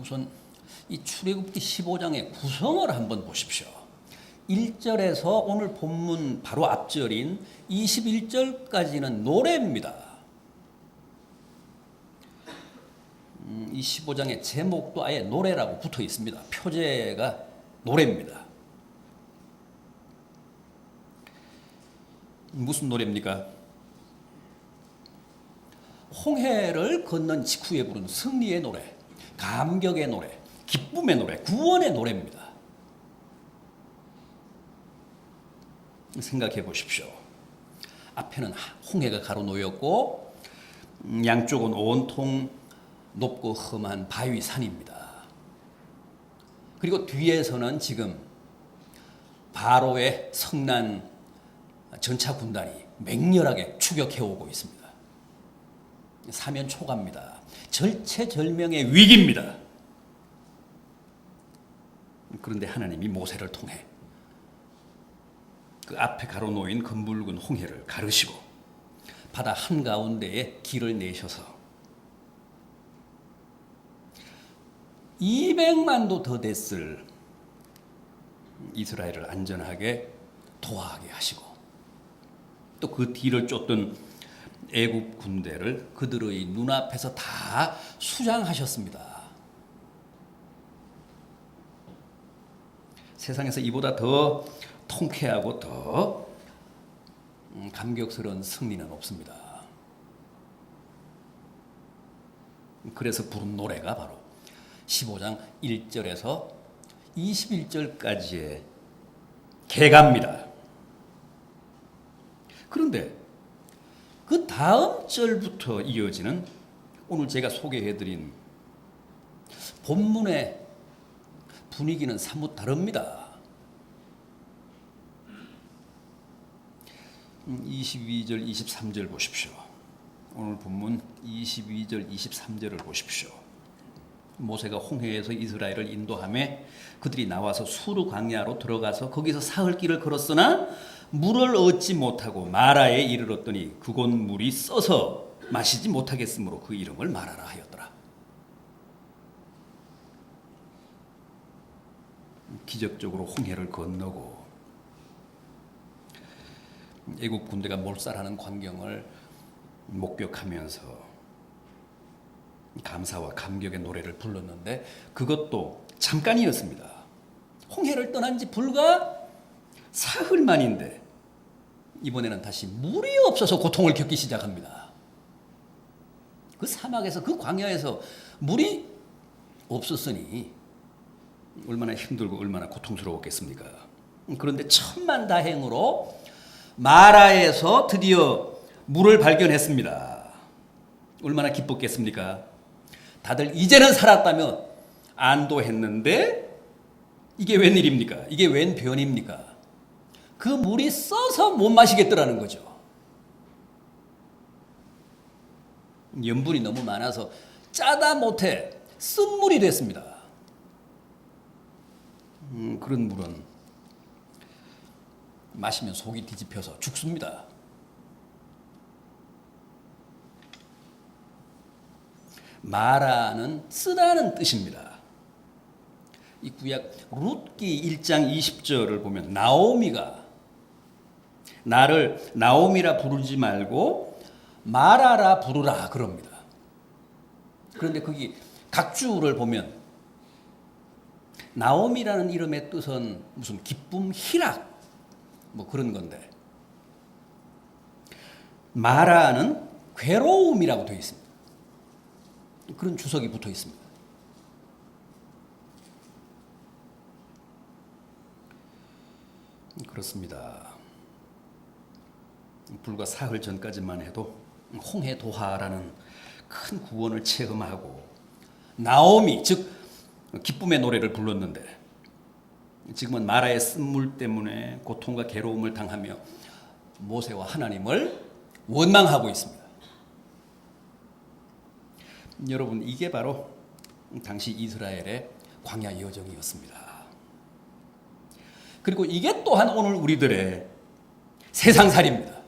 우선 이 출애굽기 15장의 구성을 한번 보십시오. 1절에서 오늘 본문 바로 앞절인 21절까지는 노래입니다. 음, 이 15장의 제목도 아예 노래라고 붙어 있습니다. 표제가 노래입니다. 무슨 노래입니까? 홍해를 건넌 직후에 부른 승리의 노래, 감격의 노래, 기쁨의 노래, 구원의 노래입니다. 생각해 보십시오. 앞에는 홍해가 가로놓였고 음, 양쪽은 온통 높고 험한 바위 산입니다. 그리고 뒤에서는 지금 바로의 성난 전차 군단이 맹렬하게 추격해 오고 있습니다. 사면 초가입니다. 절체절명의 위기입니다. 그런데 하나님이 모세를 통해 그 앞에 가로놓인 검붉은 홍해를 가르시고 바다 한가운데에 길을 내셔서 200만도 더 됐을 이스라엘을 안전하게 도하게 하시고 또 그 뒤를 쫓던 애굽 군대를 그들의 눈앞에서 다 수장하셨습니다. 세상에서 이보다 더 통쾌하고 더 음, 감격스러운 승리는 없습니다. 그래서 부른 노래가 바로 15장 1절에서 21절까지의 개가입니다. 그런데 그 다음 절부터 이어지는 오늘 제가 소개해드린 본문의 분위기는 사뭇 다릅니다. 22절, 23절 보십시오. 오늘 본문 22절, 23절을 보십시오. 모세가 홍해에서 이스라엘을 인도함에 그들이 나와서 수르 광야로 들어가서 거기서 사흘 길을 걸었으나 물을 얻지 못하고 마라에 이르렀더니 그곳 물이 써서 마시지 못하겠으므로 그 이름을 마라라 하였더라. 기적적으로 홍해를 건너고 애국 군대가 몰살하는 광경을 목격하면서 감사와 감격의 노래를 불렀는데 그것도 잠깐이었습니다. 홍해를 떠난 지 불과 사흘 만인데 이번에는 다시 물이 없어서 고통을 겪기 시작합니다. 그 사막에서 그 광야에서 물이 없었으니 얼마나 힘들고 얼마나 고통스러웠겠습니까? 그런데 천만 다행으로 마라에서 드디어 물을 발견했습니다. 얼마나 기뻤겠습니까? 다들 이제는 살았다며 안도했는데 이게 웬일입니까? 이게 웬 변입니까? 그 물이 써서 못 마시겠더라는 거죠. 염분이 너무 많아서 짜다 못해 쓴물이 됐습니다. 음, 그런 물은 마시면 속이 뒤집혀서 죽습니다. 마라는 쓰다는 뜻입니다. 이 구약 룻기 1장 20절을 보면 나오미가 나를 나오미라 부르지 말고 마라라 부르라 그럽니다. 그런데 거기 각주를 보면 나오미라는 이름의 뜻은 무슨 기쁨, 희락 뭐 그런 건데 마라는 괴로움이라고 되어 있습니다. 그런 주석이 붙어 있습니다. 그렇습니다. 불과 사흘 전까지만 해도 홍해 도하라는 큰 구원을 체험하고 나오미 즉 기쁨의 노래를 불렀는데 지금은 마라의 쓴물 때문에 고통과 괴로움을 당하며 모세와 하나님을 원망하고 있습니다. 여러분 이게 바로 당시 이스라엘의 광야 여정이었습니다. 그리고 이게 또한 오늘 우리들의 세상살입니다.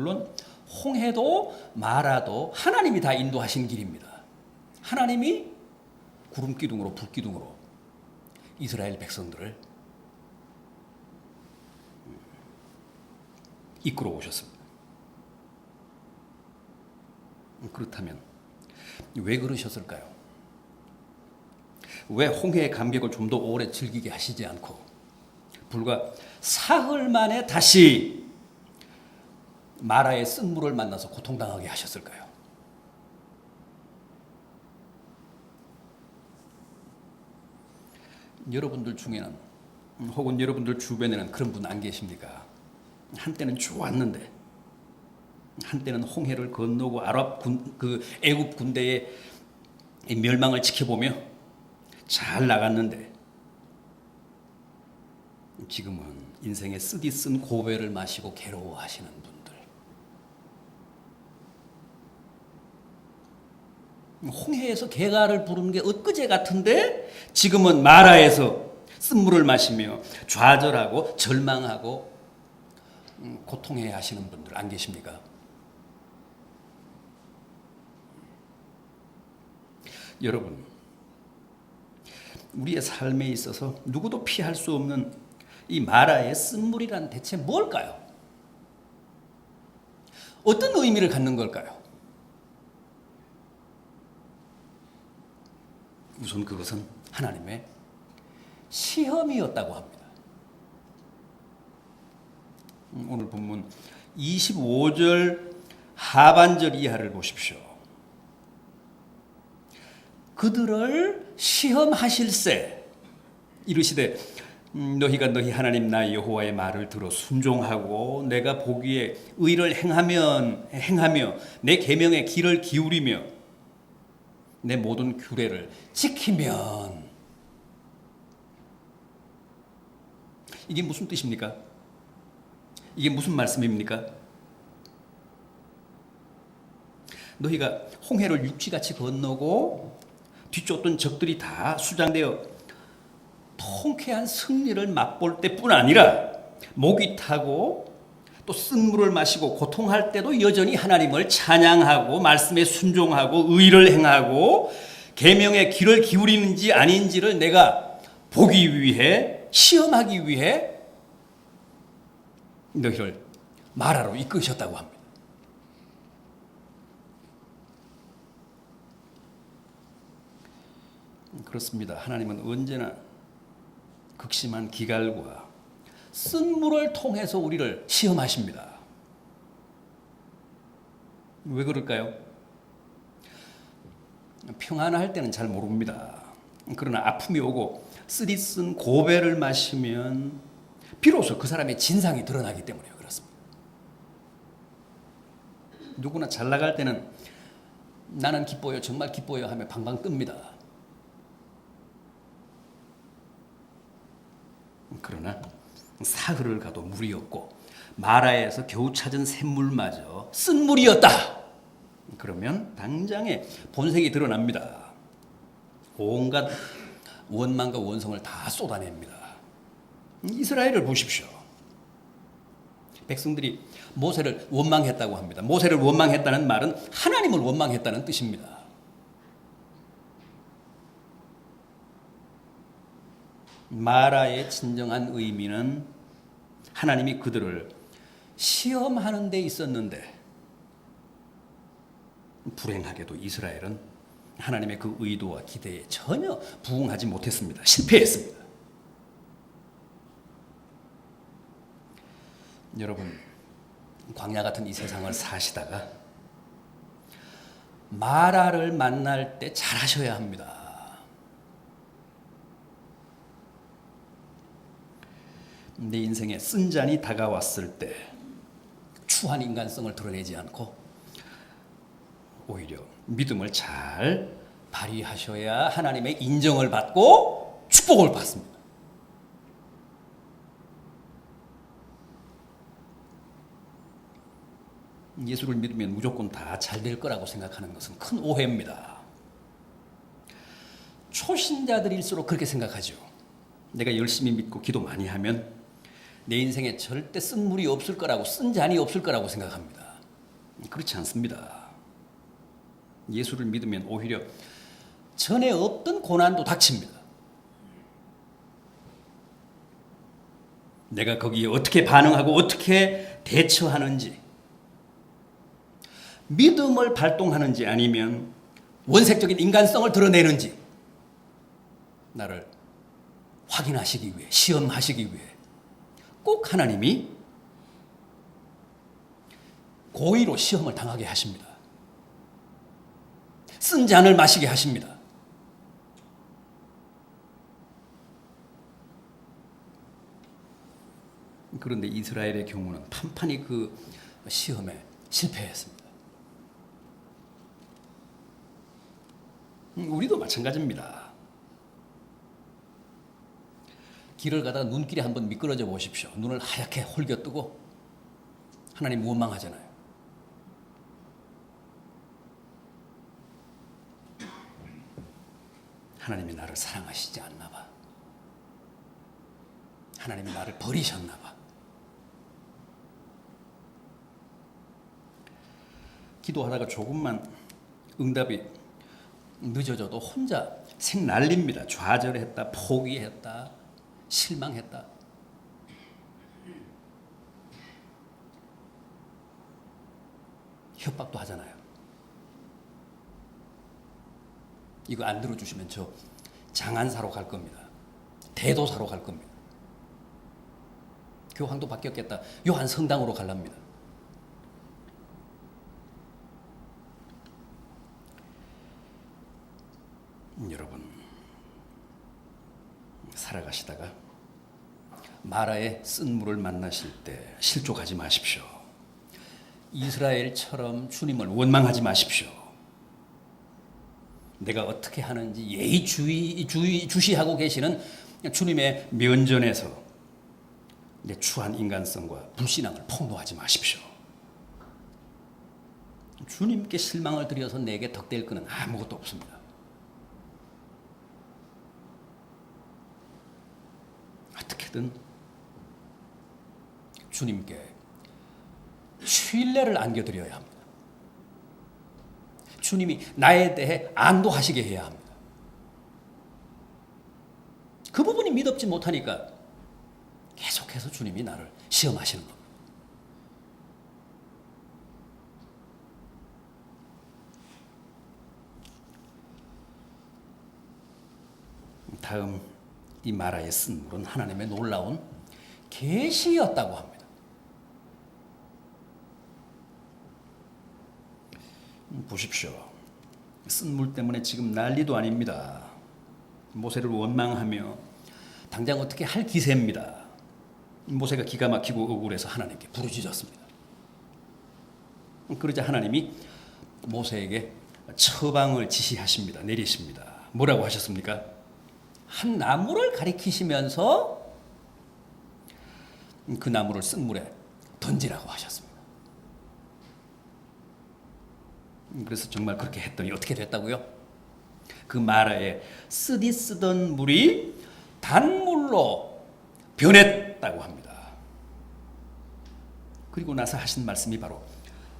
물론 홍해도 마라도 하나님이 다 인도하신 길입니다. 하나님이 구름 기둥으로 불 기둥으로 이스라엘 백성들을 이끌어 오셨습니다. 그렇다면 왜 그러셨을까요? 왜 홍해의 감격을 좀 더 오래 즐기게 하시지 않고 불과 사흘 만에 다시 마라의 쓴물을 만나서 고통당하게 하셨을까요? 여러분들 중에는 혹은 여러분들 주변에는 그런 분 안 계십니까? 한때는 좋았는데 한때는 홍해를 건너고 아랍 군, 그 애굽 군대의 이 멸망을 지켜보며 잘 나갔는데 지금은 인생에 쓰디 쓴 고배를 마시고 괴로워하시는 분들 홍해에서 개가를 부르는 게 엊그제 같은데 지금은 마라에서 쓴물을 마시며 좌절하고 절망하고 음, 고통해 하시는 분들 안 계십니까? 여러분, 우리의 삶에 있어서 누구도 피할 수 없는 이 마라의 쓴물이란 대체 뭘까요? 어떤 의미를 갖는 걸까요? 우선 그것은 하나님의 시험이었다고 합니다. 음, 오늘 본문 25절 하반절 이하를 보십시오. 그들을 시험하실세 이르시되 음, 너희가 너희 하나님 나 여호와의 말을 들어 순종하고 내가 보기에 의를 행하면 행하며 내 계명의 길을 기울이며 내 모든 규례를 지키면 이게 무슨 뜻입니까? 이게 무슨 말씀입니까? 너희가 홍해를 육지같이 건너고 뒤쫓던 적들이 다 수장되어 통쾌한 승리를 맛볼 때뿐 아니라 목이 타고 또 쓴물을 마시고 고통할 때도 여전히 하나님을 찬양하고 말씀에 순종하고 의를 행하고 계명의 길을 기울이는지 아닌지를 내가 보기 위해 시험하기 위해 너희를 마라로 이끄셨다고 합니다. 그렇습니다. 하나님은 언제나 극심한 기갈과 쓴물을 통해서 우리를 시험하십니다. 왜 그럴까요? 평안할 때는 잘 모릅니다. 그러나 아픔이 오고 쓰디쓴 고배를 마시면 비로소 그 사람의 진상이 드러나기 때문에 그렇습니다. 누구나 잘 나갈 때는 나는 기뻐요, 정말 기뻐요 하며 방방 뜹니다. 그러나 사흘을 가도 물이 없고 마라에서 겨우 찾은 샘물마저 쓴 물이었다. 그러면 당장에 본색이 드러납니다. 온갖 원망과 원성을 다 쏟아냅니다. 이스라엘을 보십시오. 백성들이 모세를 원망했다고 합니다. 모세를 원망했다는 말은 하나님을 원망했다는 뜻입니다. 마라의 진정한 의미는 하나님이 그들을 시험하는 데 있었는데 불행하게도 이스라엘은 하나님의 그 의도와 기대에 전혀 부응하지 못했습니다. 실패했습니다. 여러분, 광야 같은 이 세상을 사시다가 마라를 만날 때 잘하셔야 합니다. 내 인생에 쓴 잔이 다가왔을 때 추한 인간성을 드러내지 않고 오히려 믿음을 잘 발휘하셔야 하나님의 인정을 받고 축복을 받습니다. 예수를 믿으면 무조건 다 잘 될 거라고 생각하는 것은 큰 오해입니다. 초신자들일수록 그렇게 생각하죠. 내가 열심히 믿고 기도 많이 하면 내 인생에 절대 쓴 물이 없을 거라고 쓴 잔이 없을 거라고 생각합니다. 그렇지 않습니다. 예수를 믿으면 오히려 전에 없던 고난도 닥칩니다. 내가 거기에 어떻게 반응하고 어떻게 대처하는지, 믿음을 발동하는지 아니면 원색적인 인간성을 드러내는지, 나를 확인하시기 위해, 시험하시기 위해 꼭 하나님이 고의로 시험을 당하게 하십니다. 쓴 잔을 마시게 하십니다. 그런데 이스라엘의 경우는 판판히 그 시험에 실패했습니다. 음, 우리도 마찬가지입니다. 길을 가다가 눈길이 한번 미끄러져 보십시오. 눈을 하얗게 홀겨 뜨고 하나님 원망하잖아요. 하나님이 나를 사랑하시지 않나 봐. 하나님이 나를 버리셨나 봐. 기도하다가 조금만 응답이 늦어져도 혼자 생 날립니다. 좌절했다, 포기했다, 실망했다. 협박도 하잖아요. 이거 안 들어주시면 저 장안사로 갈 겁니다. 대도사로 갈 겁니다. 교황도 바뀌었겠다. 요한 성당으로 갈랍니다. 음, 여러분 살아가시다가 마라의 쓴 물을 만나실 때 실족하지 마십시오. 이스라엘처럼 주님을 원망하지 마십시오. 내가 어떻게 하는지 예의 주의 주의, 주시하고 계시는 주님의 면전에서 내 추한 인간성과 불신앙을 폭로하지 마십시오. 주님께 실망을 드려서 내게 덕될 것은 아무것도 없습니다. 어떻게든 주님께 신뢰를 안겨드려야 합니다. 주님이 나에 대해 안도하시게 해야 합니다. 그 부분이 믿업지 못하니까 계속해서 주님이 나를 시험하시는 겁니다. 다음 이 마라의 쓴 물은 하나님의 놀라운 계시였다고 합니다. 음, 보십시오. 쓴물 때문에 지금 난리도 아닙니다. 모세를 원망하며 당장 어떻게 할 기세입니다. 모세가 기가 막히고 억울해서 하나님께 부르짖었습니다. 그러자 하나님이 모세에게 처방을 지시하십니다. 내리십니다. 뭐라고 하셨습니까? 한 나무를 가리키시면서 그 나무를 쓴 물에 던지라고 하셨습니다. 그래서 정말 그렇게 했더니 어떻게 됐다고요? 그 마라에 쓰디 쓰던 물이 단물로 변했다고 합니다. 그리고 나서 하신 말씀이 바로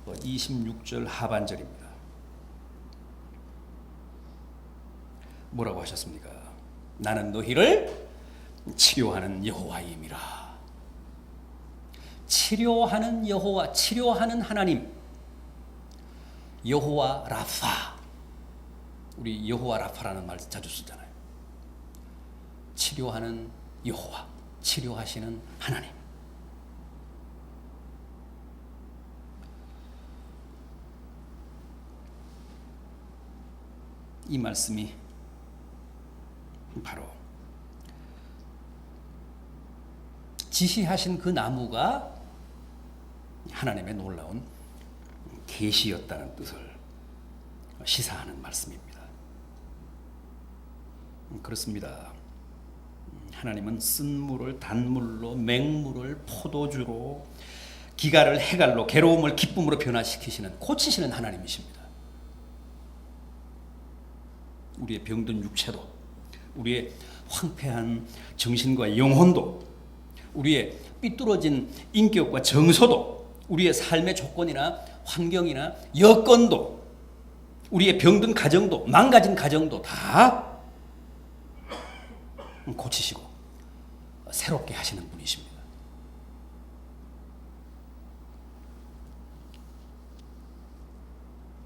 26절 하반절입니다. 뭐라고 하셨습니까? 나는 너희를 치료하는 여호와임이라. 치료하는 여호와, 치료하는 하나님. 여호와 라파. 우리 여호와 라파라는 말 자주 쓰잖아요. 치료하는 여호와, 치료하시는 하나님. 이 말씀이 바로 지시하신 그 나무가 하나님의 놀라운 계시였다는 뜻을 시사하는 말씀입니다. 그렇습니다. 하나님은 쓴 물을 단물로 맹물을 포도주로 기가를 해갈로 괴로움을 기쁨으로 변화시키시는 고치시는 하나님이십니다. 우리의 병든 육체도 우리의 황폐한 정신과 영혼도 우리의 삐뚤어진 인격과 정서도 우리의 삶의 조건이나 환경이나 여건도 우리의 병든 가정도 망가진 가정도 다 고치시고 새롭게 하시는 분이십니다.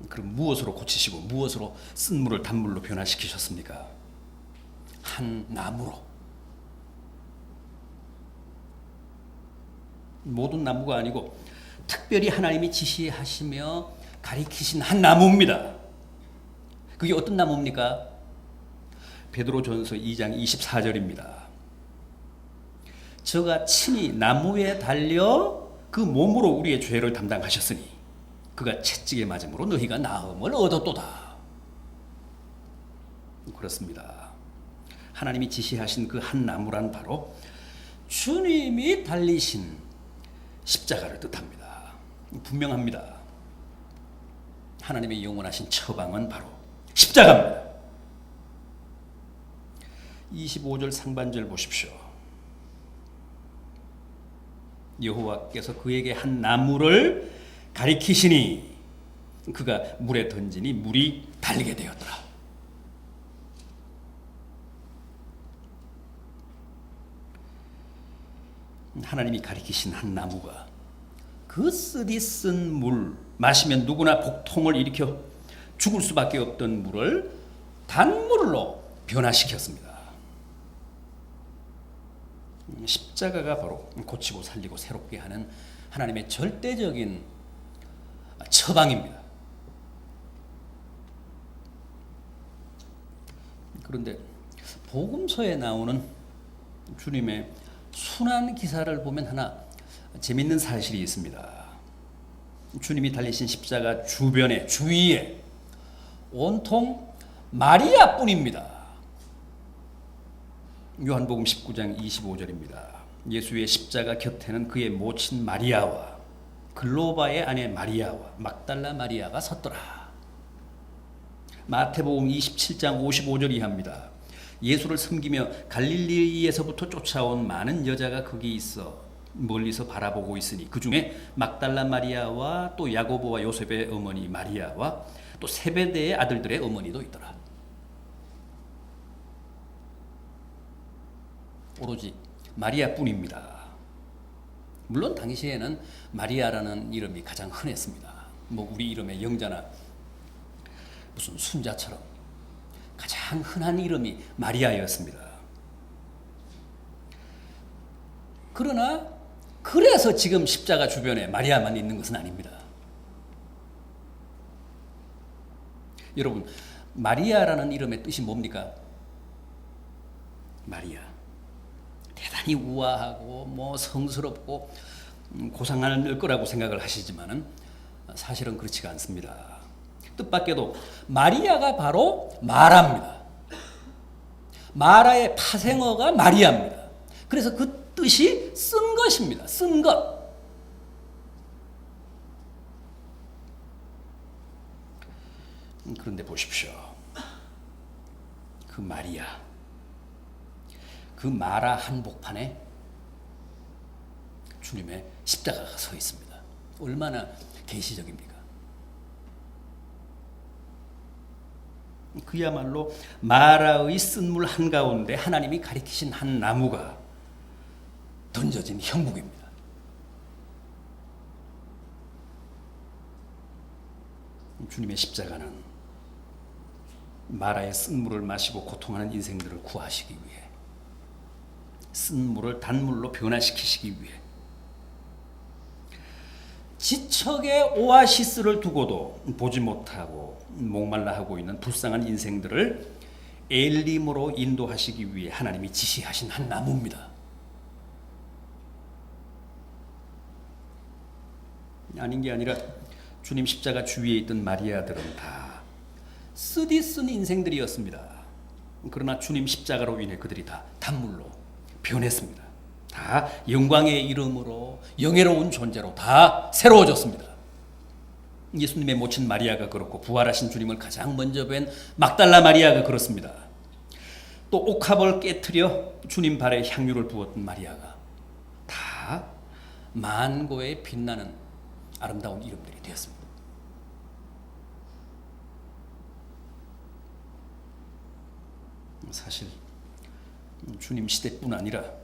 그럼 무엇으로 고치시고 무엇으로 쓴 물을 단물로 변화시키셨습니까? 한 나무로. 모든 나무가 아니고 특별히 하나님이 지시하시며 가리키신 한 나무입니다. 그게 어떤 나무입니까? 베드로전서 2장 24절입니다. 저가 친히 나무에 달려 그 몸으로 우리의 죄를 담당하셨으니 그가 채찍에 맞음으로 너희가 나음을 얻었도다. 그렇습니다. 하나님이 지시하신 그 한 나무란 바로 주님이 달리신 십자가를 뜻합니다. 분명합니다. 하나님의 영원하신 처방은 바로 십자가입니다. 25절 상반절 보십시오. 여호와께서 그에게 한 나무를 가리키시니 그가 물에 던지니 물이 달리게 되었더라. 하나님이 가리키신 한 나무가 그 쓰디 쓴 물 마시면 누구나 복통을 일으켜 죽을 수밖에 없던 물을 단물로 변화시켰습니다. 십자가가 바로 고치고 살리고 새롭게 하는 하나님의 절대적인 처방입니다. 그런데 복음서에 나오는 주님의 순환 기사를 보면 하나 재밌는 사실이 있습니다. 주님이 달리신 십자가 주변에 주위에 온통 마리아뿐입니다. 요한복음 19장 25절입니다. 예수의 십자가 곁에는 그의 모친 마리아와 글로바의 아내 마리아와 막달라 마리아가 섰더라. 마태복음 27장 55절 이하입니다. 예수를 섬기며 갈릴리에서부터 쫓아온 많은 여자가 거기 있어 멀리서 바라보고 있으니 그 중에 막달라 마리아와 또 야고보와 요셉의 어머니 마리아와 또 세베대의 아들들의 어머니도 있더라. 오로지 마리아뿐입니다. 물론 당시에는 마리아라는 이름이 가장 흔했습니다. 뭐 우리 이름의 영자나 무슨 순자처럼 가장 흔한 이름이 마리아였습니다. 그러나 그래서 지금 십자가 주변에 마리아만 있는 것은 아닙니다. 여러분, 마리아라는 이름의 뜻이 뭡니까? 마리아. 대단히 우아하고 뭐 성스럽고 음, 고상할 거라고 생각을 하시지만은 사실은 그렇지가 않습니다. 뜻밖에도 마리아가 바로 마라입니다. 마라의 파생어가 마리아입니다. 그래서 그 뜻이 쓴 것입니다. 쓴 것. 음, 그런데 보십시오. 그 마리아, 그 마라 한복판에 주님의 십자가가 서 있습니다. 얼마나 계시적입니까? 그야말로 마라의 쓴물 한가운데 하나님이 가리키신 한 나무가 던져진 형국입니다. 주님의 십자가는 마라의 쓴물을 마시고 고통하는 인생들을 구하시기 위해 쓴물을 단물로 변화시키시기 위해 지척의 오아시스를 두고도 보지 못하고 목말라 하고 있는 불쌍한 인생들을 엘림으로 인도하시기 위해 하나님이 지시하신 한 나무입니다. 아닌 게 아니라 주님 십자가 주위에 있던 마리아들은 다 쓰디 쓴 인생들이었습니다. 그러나 주님 십자가로 인해 그들이 다 단물로 변했습니다. 다 영광의 이름으로 영예로운 존재로 다 새로워졌습니다. 예수님의 모친 마리아가 그렇고 부활하신 주님을 가장 먼저 뵌 막달라 마리아가 그렇습니다. 또 옥합을 깨뜨려 주님 발에 향유를 부었던 마리아가 다 만고에 빛나는 아름다운 이름들이 되었습니다. 사실 주님 시대뿐 아니라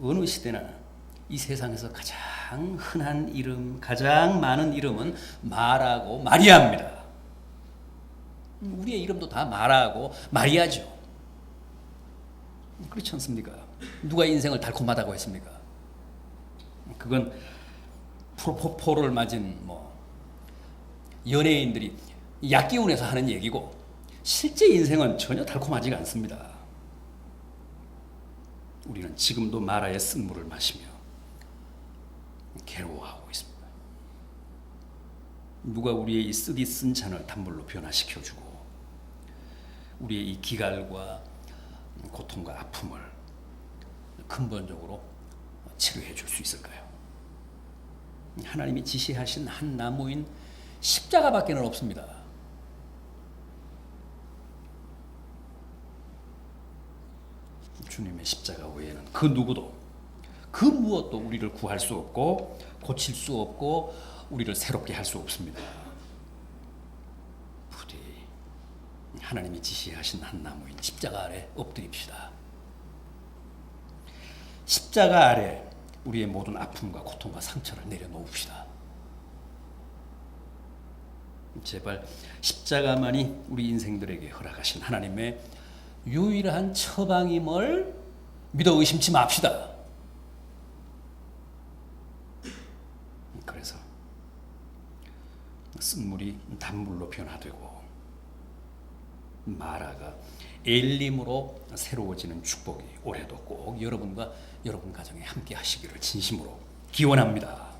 어느 시대나 이 세상에서 가장 흔한 이름, 가장 많은 이름은 마라고 마리아입니다. 우리의 이름도 다 마라고 마리아죠. 그렇지 않습니까? 누가 인생을 달콤하다고 했습니까? 그건 프로포폴을 맞은 뭐 연예인들이 약기운에서 하는 얘기고 실제 인생은 전혀 달콤하지가 않습니다. 우리는 지금도 마라의 쓴물을 마시며 괴로워하고 있습니다. 누가 우리의 이 쓰디 쓴 잔을 단물로 변화시켜주고 우리의 이 기갈과 고통과 아픔을 근본적으로 치료해 줄 수 있을까요? 하나님이 지시하신 한 나무인 십자가밖에는 없습니다. 주님의 십자가 외에는 그 누구도 그 무엇도 우리를 구할 수 없고 고칠 수 없고 우리를 새롭게 할 수 없습니다. 부디 하나님이 지시하신 한 나무인 십자가 아래 엎드립시다. 십자가 아래 우리의 모든 아픔과 고통과 상처를 내려놓읍시다. 제발 십자가만이 우리 인생들에게 허락하신 하나님의 유일한 처방임을 믿어 의심치 맙시다. 그래서 쓴물이 단물로 변화되고 마라가 엘림으로 새로워지는 축복이 올해도 꼭 여러분과 여러분 가정에 함께 하시기를 진심으로 기원합니다.